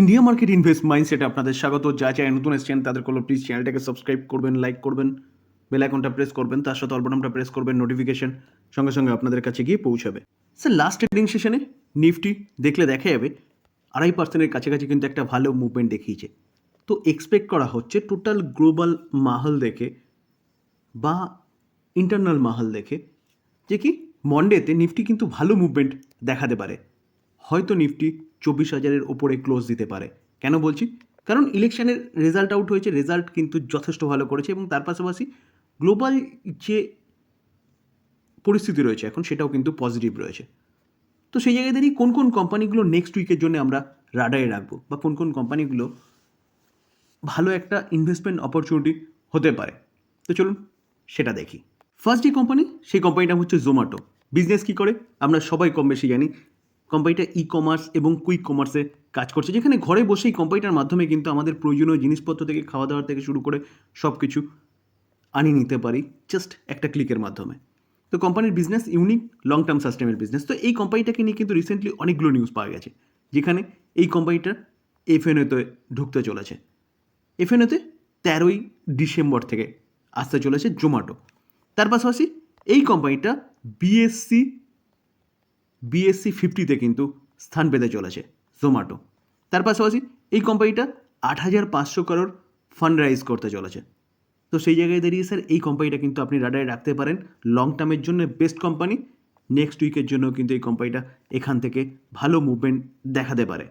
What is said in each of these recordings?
India market invest মাইন্ডসেটে আপনাদের স্বাগত। যা চাই নতুন এসছেন তাদের কোনো প্লিজ চ্যানেলটাকে সাবস্ক্রাইব করবেন লাইক করবেন বেল আইকনটা প্রেস করবেন, তার সাথে অল্পনামটা প্রেস করবেন নোটিফিকেশন সঙ্গে সঙ্গে আপনাদের কাছে গিয়ে পৌঁছাবে। স্যার লাস্ট ট্রেডিং সেশনে নিফটি দেখলে দেখা যাবে, আড়াই পার্সেন্টের কাছাকাছি কিন্তু একটা ভালো মুভমেন্ট দেখিয়েছে। তো এক্সপেক্ট করা হচ্ছে টোটাল গ্লোবাল মাহল দেখে বা ইন্টারনাল মাহল দেখে যে কি মন্ডেতে নিফটি কিন্তু ভালো মুভমেন্ট দেখাতে পারে। হয়তো নিফটি চব্বিশ হাজারের ওপরে ক্লোজ দিতে পারে। কেন বলছি? কারণ ইলেকশনের রেজাল্ট আউট হয়েছে রেজাল্ট কিন্তু যথেষ্ট ভালো করেছে এবং তার পাশাপাশি গ্লোবাল যে পরিস্থিতি রয়েছে এখন, সেটাও কিন্তু পজিটিভ রয়েছে। তো সেই জায়গায় দাঁড়িয়ে কোন কোন কোম্পানিগুলো নেক্সট উইকের জন্য আমরা রাডারে রাখব বা কোন কোন কোম্পানিগুলো ভালো একটা ইনভেস্টমেন্ট অপরচুনিটি হতে পারে? তো চলুন সেটা দেখি। ফার্স্ট যে কোম্পানি সেই কোম্পানিটা হচ্ছে জোম্যাটো বিজনেস কী করে? আমরা সবাই কম বেশি জানি কোম্পানিটা ই কমার্স এবং কুইক কমার্সে কাজ করছে, যেখানে ঘরে বসেই কোম্পানিটার মাধ্যমে কিন্তু আমাদের প্রয়োজনীয় জিনিসপত্র থেকে খাওয়া দাওয়ার থেকে শুরু করে সব কিছু আনিয়ে নিতে পারি জাস্ট একটা ক্লিকের মাধ্যমে। তো কোম্পানির বিজনেস ইউনিক লং টার্ম সাস্টেমের বিজনেস তো এই কোম্পানিটাকে নিয়ে কিন্তু রিসেন্টলি অনেকগুলো নিউজ পাওয়া গেছে, যেখানে এই কোম্পানিটা এফএনওতে ঢুকতে চলেছে। এফএনওতে তেরোই ডিসেম্বর থেকে আসতে চলেছে জোম্যাটো তার পাশাপাশি এই কোম্পানিটা বিএসসি বিএসসি ফিফটিতে কিন্তু স্থান পেতে চলেছে জোম্যাটো তার পাশাপাশি এই কোম্পানিটা আট হাজার পাঁচশো করোড় ফান্ড রাইজ করতে চলেছে। তো সেই জায়গায় দাঁড়িয়ে স্যার এই কোম্পানিটা কিন্তু আপনি রাডারে রাখতে পারেন। লং টার্মের জন্য বেস্ট কোম্পানি নেক্সট উইকের জন্য কিন্তু এই কোম্পানিটা এখান থেকে ভালো মুভমেন্ট দেখাতে পারে।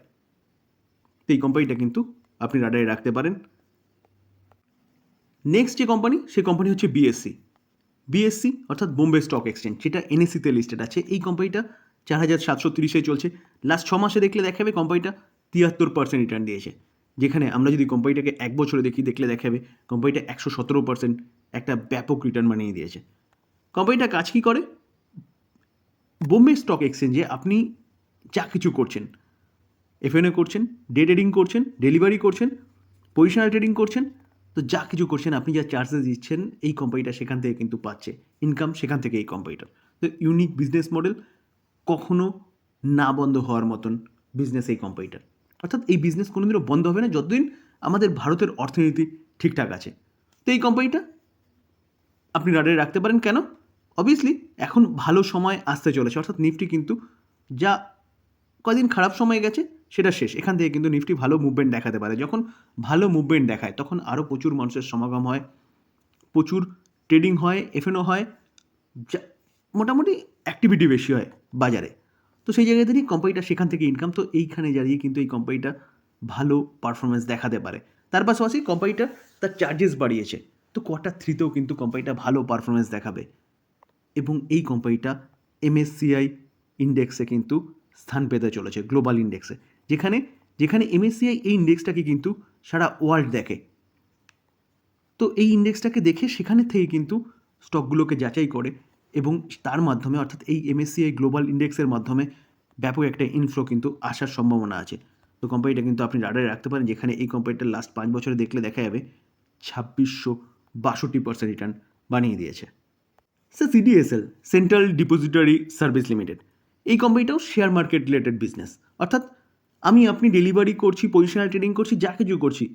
তো এই কোম্পানিটা কিন্তু আপনি রাডারে রাখতে পারেন। নেক্সট যে কোম্পানি সেই কোম্পানি হচ্ছে বিএসসি বিএসসি অর্থাৎ বোম্বে স্টক এক্সচেঞ্জ যেটা এনএসিতে লিস্টেড আছে। এই কোম্পানিটা চার হাজার সাতশো তিরিশে চলছে। লাস্ট ছ মাসে দেখলে দেখাবে কোম্পানিটা তিয়াত্তর পার্সেন্ট রিটার্ন দিয়েছে। যেখানে আমরা যদি কোম্পানিটাকে এক বছরে দেখি, দেখলে দেখাবে কোম্পানিটা একশো সতেরো পার্সেন্ট একটা ব্যাপক রিটার্ন বানিয়ে দিয়েছে। কোম্পানিটা কাজ কী করে? বোম্বে স্টক এক্সচেঞ্জে আপনি যা কিছু করছেন এফএনএ করছেন ডে ট্রেডিং করছেন ডেলিভারি করছেন পজিশনাল ট্রেডিং করছেন, তো যা কিছু করছেন, আপনি যা চার্জেস দিচ্ছেন, এই কোম্পানিটা সেখান থেকে কিন্তু পাচ্ছে। ইনকাম সেখান থেকে এই কোম্পানিটার তো ইউনিক বিজনেস মডেল কখনো না বন্ধ হওয়ার মতন বিজনেস এই কোম্পানিটার অর্থাৎ এই বিজনেস কোনোদিনও বন্ধ হবে না যতদিন আমাদের ভারতের অর্থনীতি ঠিকঠাক আছে। তো এই কোম্পানিটা আপনি রাডারে রাখতে পারেন কেন? অবভিয়াসলি এখন ভালো সময় আসতে চলেছে। অর্থাৎ নিফটি কিন্তু যা কদিন খারাপ সময় গেছে, সেটা শেষ। এখান থেকে কিন্তু নিফটি ভালো মুভমেন্ট দেখাতে পারে। যখন ভালো মুভমেন্ট দেখায়, তখন আরও প্রচুর মানুষের সমাগম হয়, প্রচুর ট্রেডিং হয় এফএনও হয়। মোটামুটি অ্যাক্টিভিটি বেশি হয় বাজারে। তো সেই জায়গায় দাঁড়িয়ে কোম্পানিটা সেখান থেকে ইনকাম তো এইখানে দাঁড়িয়ে কিন্তু এই কোম্পানিটা ভালো পারফরমেন্স দেখাতে পারে। তার পাশাপাশি কোম্পানিটা তার চার্জেস বাড়িয়েছে। তো কোয়ার্টার থ্রিতেও কিন্তু কোম্পানিটা ভালো পারফরমেন্স দেখাবে। এবং এই কোম্পানিটা এমএসসিআই ইন্ডেক্সে কিন্তু স্থান পেতে চলেছে গ্লোবাল ইন্ডেক্সে যেখানে যেখানে এমএসসিআই এই ইন্ডেক্সটাকে কিন্তু সারা ওয়ার্ল্ড দেখে। তো এই ইন্ডেক্সটাকে দেখে সেখানে থেকে কিন্তু স্টকগুলোকে যাচাই করে এবং তার মাধ্যমে, অর্থাৎ এই এমএসসিআই গ্লোবাল ইন্ডেক্সের মাধ্যমে ব্যাপক একটা ইনফ্লো কিন্তু আসার সম্ভাবনা আছে। তো কোম্পানিটা কিন্তু আপনি রাডারে রাখতে পারেন, যেখানে এই কোম্পানিটা লাস্ট পাঁচ বছরে দেখলে দেখা যাবে ছাব্বিশশো বাষট্টি পার্সেন্ট রিটার্ন বানিয়ে দিয়েছে। Sir CDSL central depository service limited এই কোম্পানিটাও শেয়ার মার্কেট রিলেটেড বিজনেস অর্থাৎ আমি, আপনি ডেলিভারি করছি পজিশনাল ট্রেডিং করছি, যা কিছু করছি,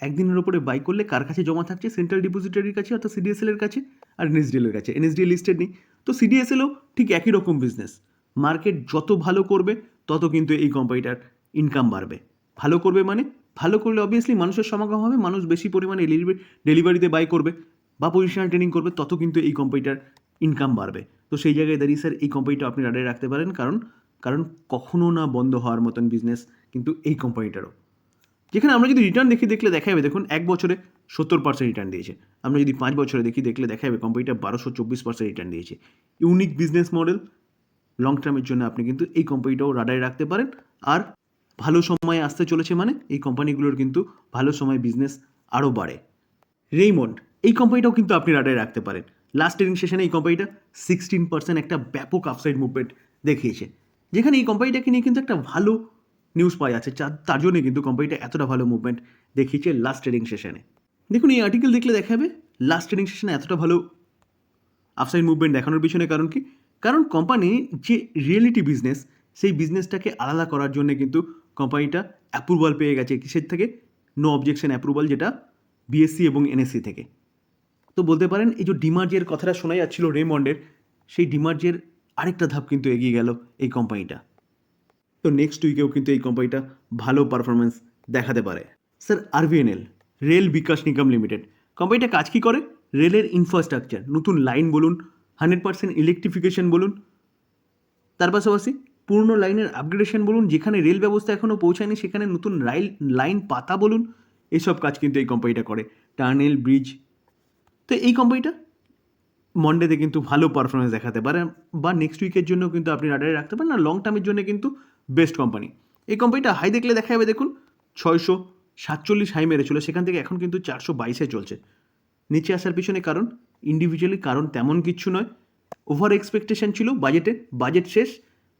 একদিনের ওপরে বাই করলে কার কাছে জমা থাকছে? সেন্ট্রাল ডিপোজিটরির কাছে অর্থাৎ সিডিএসএল এর কাছে? আর এনএসডিএল এর কাছে। এনএসডিএল লিস্টেড নেই। তো সিডিএসএলও ঠিক একই রকম বিজনেস মার্কেট যত ভালো করবে, তত কিন্তু এই কোম্পানিটার ইনকাম বাড়বে। ভালো করবে মানে ভালো করলে অবভিয়াসলি মানুষের সমাগম হবে, মানুষ বেশি পরিমাণে ডেলিভারিতে বাই করবে বা পজিশনাল ট্রেনিং করবে, তত কিন্তু এই কোম্পানিটার ইনকাম বাড়বে। তো সেই জায়গায় দাঁড়িয়ে স্যার এই কোম্পানিটা আপনি রাডারে রাখতে পারেন। কারণ কারণ কখনো না বন্ধ হওয়ার মতন বিজনেস কিন্তু এই কোম্পানিটারও যেখানে আমরা যদি রিটার্ন দেখি, দেখলে দেখা যাবে, দেখুন, এক বছরে সত্তর পার্সেন্ট রিটার্ন দিয়েছে। আমরা যদি পাঁচ বছরে দেখি, দেখলে দেখা যাবে কোম্পানিটা বারোশো চব্বিশ পার্সেন্ট রিটার্ন দিয়েছে। ইউনিক বিজনেস মডেল লং টার্মের জন্য আপনি কিন্তু এই কোম্পানিটাও রাডারে রাখতে পারেন। আর ভালো সময় আসতে চলেছে মানে এই কোম্পানিগুলোর কিন্তু ভালো সময় বিজনেস আরও বাড়ে। রেইমন্ড এই কোম্পানিটাও কিন্তু আপনি রাডারে রাখতে পারেন। লাস্ট ট্রেডিং সেশনে এই কোম্পানিটা সিক্সটিন পার্সেন্ট একটা ব্যাপক আপসাইড মুভমেন্ট দেখিয়েছে। যেখানে এই কোম্পানিটাকে নিয়ে কিন্তু একটা ভালো নিউজ পাওয়া যাচ্ছে। তার জন্যই কিন্তু কোম্পানিটা এতটা ভালো মুভমেন্ট দেখিয়েছে লাস্ট ট্রেডিং সেশনে দেখুন, এই আর্টিকেল দেখলে দেখাবে লাস্ট ট্রেডিং সেশনে এতটা ভালো আপসাইড মুভমেন্ট দেখানোর পিছনে কারণ কি? কারণ কোম্পানি যে রিয়েলিটি বিজনেস সেই বিজনেসটাকে আলাদা করার জন্য কিন্তু কোম্পানিটা অ্যাপ্রুভাল পেয়ে গেছে কিসের থেকে? নো অবজেকশন অ্যাপ্রুভাল যেটা বিএসসি এবং এনএসসি থেকে। তো বলতে পারেন, এই যে ডিমার্জের কথাটা শোনা যাচ্ছিল রেমন্ডের সেই ডিমার্জের আরেকটা ধাপ কিন্তু এগিয়ে গেল এই কোম্পানিটা তো নেক্সট উইকেও কিন্তু এই কোম্পানিটা ভালো পারফরমেন্স দেখাতে পারে। Sir RVNL rail Vikas Nigam limited কোম্পানিটা কাজ কী করে? রেলের ইনফ্রাস্ট্রাকচার নতুন লাইন বলুন হান্ড্রেড পার্সেন্ট ইলেকট্রিফিকেশন বলুন, তার পাশাপাশি পূর্ণ লাইনের আপগ্রেডেশন বলুন, যেখানে রেল ব্যবস্থা এখনও পৌঁছায়নি, সেখানে নতুন রাইল লাইন পাতা বলুন, এসব কাজ কিন্তু এই কোম্পানিটা করে। টার্নেল ব্রিজ তো এই কোম্পানিটা মন্ডেতে কিন্তু ভালো পারফরমেন্স দেখাতে পারে, বা নেক্সট উইকের জন্য কিন্তু আপনি রাডারে রাখতে পারেন, আর লং টার্মের জন্য কিন্তু বেস্ট কোম্পানি। এই কোম্পানিটা হাই দেখলে দেখা যাবে দেখুন, ছয়শো সাতচল্লিশ হাই মেরেছিল সেখান থেকে এখন কিন্তু চারশো বাইশে চলছে। নিচে আসার পিছনে কারণ ইন্ডিভিজুয়ালি কারণ তেমন কিচ্ছু নয়। ওভার এক্সপেকটেশন ছিল বাজেটে বাজেট শেষ,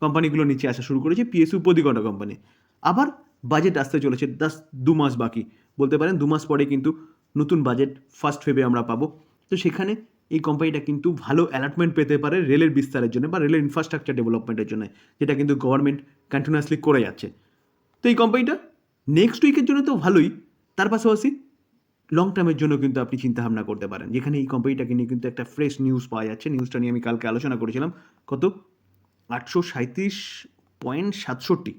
কোম্পানিগুলো নিচে আসা শুরু করেছে পিএসইউ প্রতিকটা কোম্পানি। আবার বাজেট আসতে চলেছে দাস দু মাস বাকি। বলতে পারেন, দু মাস পরে কিন্তু নতুন বাজেট ফার্স্ট ফেবে আমরা পাবো। তো সেখানে এই কোম্পানিটা কিন্তু ভালো অ্যালার্টমেন্ট পেতে পারে রেলের বিস্তারের জন্য বা রেলের ইনফ্রাস্ট্রাকচার ডেভেলপমেন্টের জন্য, যেটা কিন্তু গভর্নমেন্ট কন্টিনিউয়াসলি করে যাচ্ছে। তো এই কোম্পানিটা নেক্সট উইকের জন্য তো ভালোই, তার পাশাপাশি লং টার্মের জন্য কিন্তু আপনি চিন্তা ভাবনা করতে পারেন। যেখানে এই কোম্পানিটাকে নিয়ে কিন্তু একটা ফ্রেশ নিউজ পাওয়া যাচ্ছে। নিউজটা নিয়ে আমি কালকে আলোচনা করেছিলাম, কত? আটশো সাঁত্রিশ পয়েন্ট সাতষট্টি।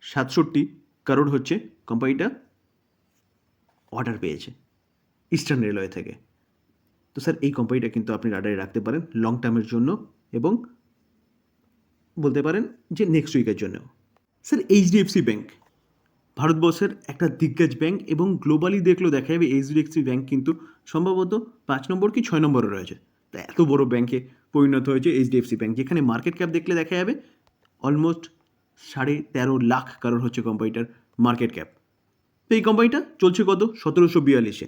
সাতষট্টি কারোর হচ্ছে কোম্পানিটা অর্ডার পেয়েছে ইস্টার্ন রেলওয়ে থেকে। তো স্যার, এই কোম্পানিটা কিন্তু আপনি রাডারে রাখতে পারেন লং টার্মের জন্য এবং বলতে পারেন যে নেক্সট উইকের জন্য। স্যার এইচডিএফসি ব্যাংক ভারতবর্ষের একটা দিগ্গজ ব্যাংক এবং গ্লোবালি দেখলেও দেখা যাবে এইচডিএফসি ব্যাংক কিন্তু সম্ভবত পাঁচ নম্বর কি ছয় নম্বরে রয়েছে। তা এত বড় ব্যাংকে পরিণত হয়েছে এইচডিএফসি ব্যাংক যেখানে মার্কেট ক্যাপ দেখলে দেখা যাবে অলমোস্ট সাড়ে তেরো লাখ কারোর হচ্ছে কোম্পানিটার মার্কেট ক্যাপ তো এই কোম্পানিটা চলছে কত? সতেরোশো বিয়াল্লিশে।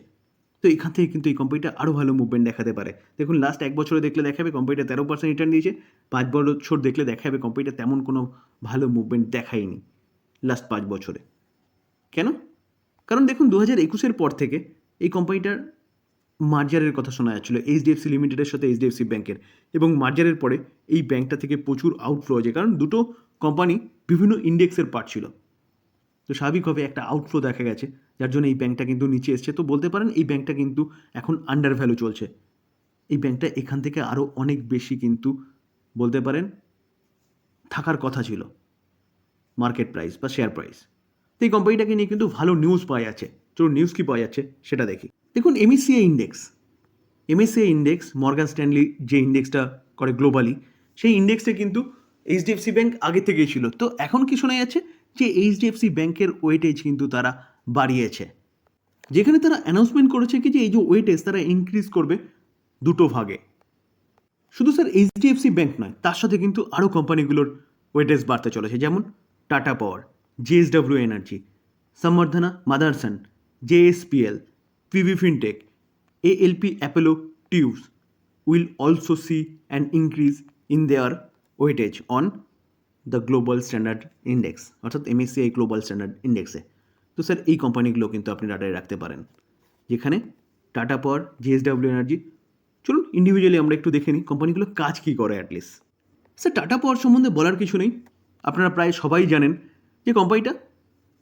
তো এখান থেকে কিন্তু এই কোম্পানিটা আরও ভালো মুভমেন্ট দেখাতে পারে। দেখুন লাস্ট এক বছরে দেখলে দেখাবে কোম্পানিটা তেরো পার্সেন্ট রিটার্ন দিয়েছে, পাঁচ বছর দেখলে দেখাবে কোম্পানিটা তেমন কোনো ভালো মুভমেন্ট দেখায়নি লাস্ট পাঁচ বছরে। কেন? কারণ দেখুন দু হাজার একুশের পর থেকে এই কোম্পানিটার মার্জারের কথা শোনা যাচ্ছিল এইচডিএফসি লিমিটেডের সাথে এইচডিএফসি ব্যাংকের এবং মার্জারের পরে এই ব্যাংকটা থেকে প্রচুর আউটফ্লো হয়েছে, কারণ দুটো কোম্পানি বিভিন্ন ইন্ডেক্সের পার্ট ছিল। তো স্বাভাবিকভাবে একটা আউটফ্লো দেখা গেছে, যার জন্য এই ব্যাংকটা কিন্তু নিচে এসছে। তো বলতে পারেন এই ব্যাংকটা কিন্তু এখন আন্ডার ভ্যালু চলছে। এই ব্যাংকটা এখান থেকে আরও অনেক বেশি কিন্তু বলতে পারেন থাকার কথা ছিল। মার্কেট প্রাইস বা শেয়ার প্রাইস তো এই কোম্পানিটাকে নিয়ে কিন্তু ভালো নিউজ পাওয়া যাচ্ছে। চলুন নিউজ কী পাওয়া যাচ্ছে সেটা দেখি। দেখুন MSCI index MSCI index Morgan Stanley যে ইন্ডেক্সটা করে গ্লোবালি সেই ইন্ডেক্সে কিন্তু এইচডিএফসি ব্যাংক আগে থেকেই ছিল। তো এখন কি শোনা যাচ্ছে? যে এইচডিএফসি ব্যাংকের ওয়েটেজ কিন্তু তারা বাড়িয়েছে। যেখানে তারা অ্যানাউন্সমেন্ট করেছে কি যে এই যে ওয়েটেজ তারা ইনক্রিজ করবে দুটো ভাগে। শুধু স্যার এইচডিএফসি ব্যাংক নয়, তার সাথে কিন্তু আরও কোম্পানিগুলোর ওয়েটেজ বাড়তে চলেছে। যেমন tata power JSW energy Samvardhana Motherson JSPL PV fintech ALP Apollo tubes will also see an increase in their weightage on the global standard index অর্থাৎ এমএসসিআই গ্লোবাল স্ট্যান্ডার্ড ইন্ডেক্সে তো স্যার এই কোম্পানিগুলো কিন্তু আপনি রাডারে রাখতে পারেন। যেখানে টাটা পাওয়ার জেএসডব্লিউ এনার্জি চলুন ইন্ডিভিজুয়ালি আমরা একটু দেখে নিই কোম্পানিগুলো কাজ কী করে অ্যাটলিস্ট স্যার টাটা পাওয়ার সম্বন্ধে বলার কিছু নেই। আপনারা প্রায় সবাই জানেন যে কোম্পানিটা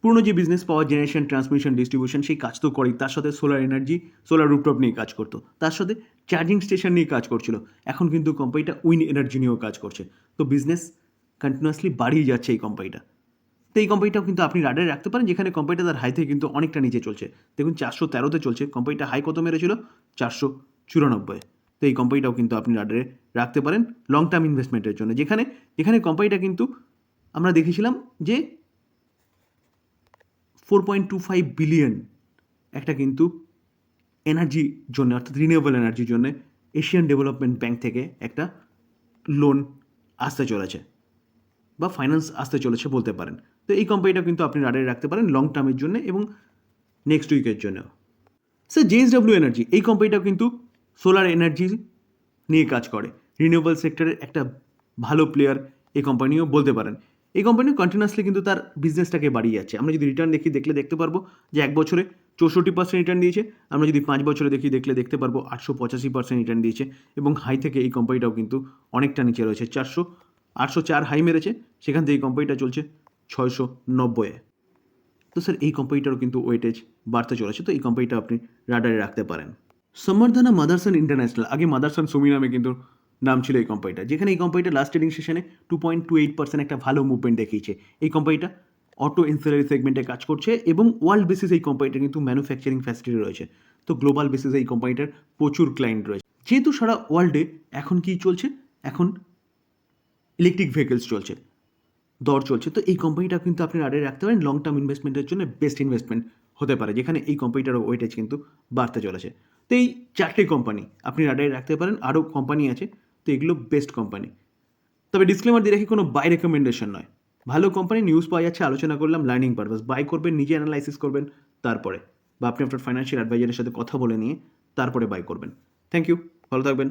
পুরনো যে business power generation transmission distribution সেই কাজ তো করেই। তার সাথে সোলার এনার্জি সোলার রুপটপ নিয়ে কাজ করতো। তার সাথে চার্জিং স্টেশন নিয়ে কাজ করছিল। এখন কিন্তু কোম্পানিটা উইন এনার্জি নিয়েও কাজ করছে। তো বিজনেস কন্টিনিউয়াসলি বাড়িয়ে যাচ্ছে এই কোম্পানিটা তো এই কোম্পানিটাও কিন্তু আপনি রাডারে রাখতে পারেন, যেখানে কোম্পানিটা তার হাই থেকে কিন্তু অনেকটা নিচে চলছে। দেখুন, চারশো তেরোতে চলছে। কোম্পানিটা হাই কত মেরেছিল? চারশো চুরানব্বই। তো এই কোম্পানিটাও কিন্তু আপনি রাডারে রাখতে পারেন লং টার্ম ইনভেস্টমেন্টের জন্য। যেখানে যেখানে কোম্পানিটা কিন্তু আমরা দেখেছিলাম যে four point two five billion একটা কিন্তু এনার্জির জন্য, অর্থাৎ রিনিউয়েবল এনার্জির জন্য এশিয়ান ডেভেলপমেন্ট ব্যাংক থেকে একটা লোন আসতে চলেছে। বা ফাইন্যান্স আসতে চলেছে বলতে পারেন। তো এই কোম্পানিটা কিন্তু আপনি রাডারে রাখতে পারেন লং টার্মের জন্য এবং নেক্সট উইকের জন্য। স্যার জেএসডব্লিউ এনার্জি এই কোম্পানিটাও কিন্তু সোলার এনার্জি নিয়ে কাজ করে। রিনিউয়েবল সেক্টরের একটা ভালো প্লেয়ার এই কোম্পানিও বলতে পারেন। এই কোম্পানি কন্টিনিউয়াসলি কিন্তু তার বিজনেসটাকে বাড়িয়ে যাচ্ছে। আমরা যদি রিটার্ন দেখি, দেখলে দেখতে পারব যে এক বছরে চৌষট্টি পার্সেন্ট রিটার্ন দিয়েছে। আমরা যদি পাঁচ বছরে দেখি, দেখলে দেখতে পারব আটশো পঁচাশি পার্সেন্ট রিটার্ন দিয়েছে এবং হাই থেকে এই কোম্পানিটাও কিন্তু অনেকটা নিচে রয়েছে। চারশো আটশো চার হাই মেরেছে, সেখান থেকে এই কোম্পানিটা চলছে ছয়শো নব্বইয়ে তো স্যার এই কোম্পানিটারও কিন্তু ওয়েটেজ বাড়তে চলেছে, তো এই কোম্পানিটা আপনি রাডারে রাখতে পারেন। সম্বর্ধনা মাদারসন ইন্টারন্যাশনাল, আগে মাদারসন সুমি নামে কিন্তু নাম ছিল এই কোম্পানিটা যেখানে এই কোম্পানিটা লাস্ট ট্রেডিং সেশনে two point two eight percent একটা ভালো মুভমেন্ট দেখিয়েছে। এই কোম্পানিটা অটো ইনসুলারি সেগমেন্টে কাজ করছে এবং ওয়ার্ল্ড বেসিস এই কোম্পানিটার কিন্তু ম্যানুফ্যাকচারিং ফ্যাসিলিটি রয়েছে। তো গ্লোবাল বেসিসে এই কোম্পানিটার প্রচুর ক্লায়েন্ট রয়েছে। যেহেতু সারা ওয়ার্ল্ডে এখন কি চলছে? এখন ইলেকট্রিক ভেহিকেলস চলছে, দর চলছে। তো এই কোম্পানিটা কিন্তু আপনি আড়ে রাখতে পারেন লং টার্ম ইনভেস্টমেন্টের জন্য বেস্ট ইনভেস্টমেন্ট হতে পারে, যেখানে এই কোম্পানিটার ওয়েটেজ কিন্তু বাড়তে চলেছে। তো এই চারটে কোম্পানি আপনি আড়াই রাখতে পারেন, আরও কোম্পানি আছে, তো এগুলো বেস্ট কোম্পানি তবে ডিসক্লেমার দিয়ে রাখি, কোনো বাই রেকমেন্ডেশন নয়। ভালো কোম্পানি নিউজ পাওয়া যাচ্ছে, আলোচনা করলাম লার্নিং পারপাস বাই করবেন, নিজে অ্যানালাইসিস করবেন, তারপরে। বা আপনি আপনার ফাইন্যান্সিয়াল অ্যাডভাইজারের সাথে কথা বলে নিয়ে তারপরে বাই করবেন। থ্যাংক ইউ ভালো থাকবেন।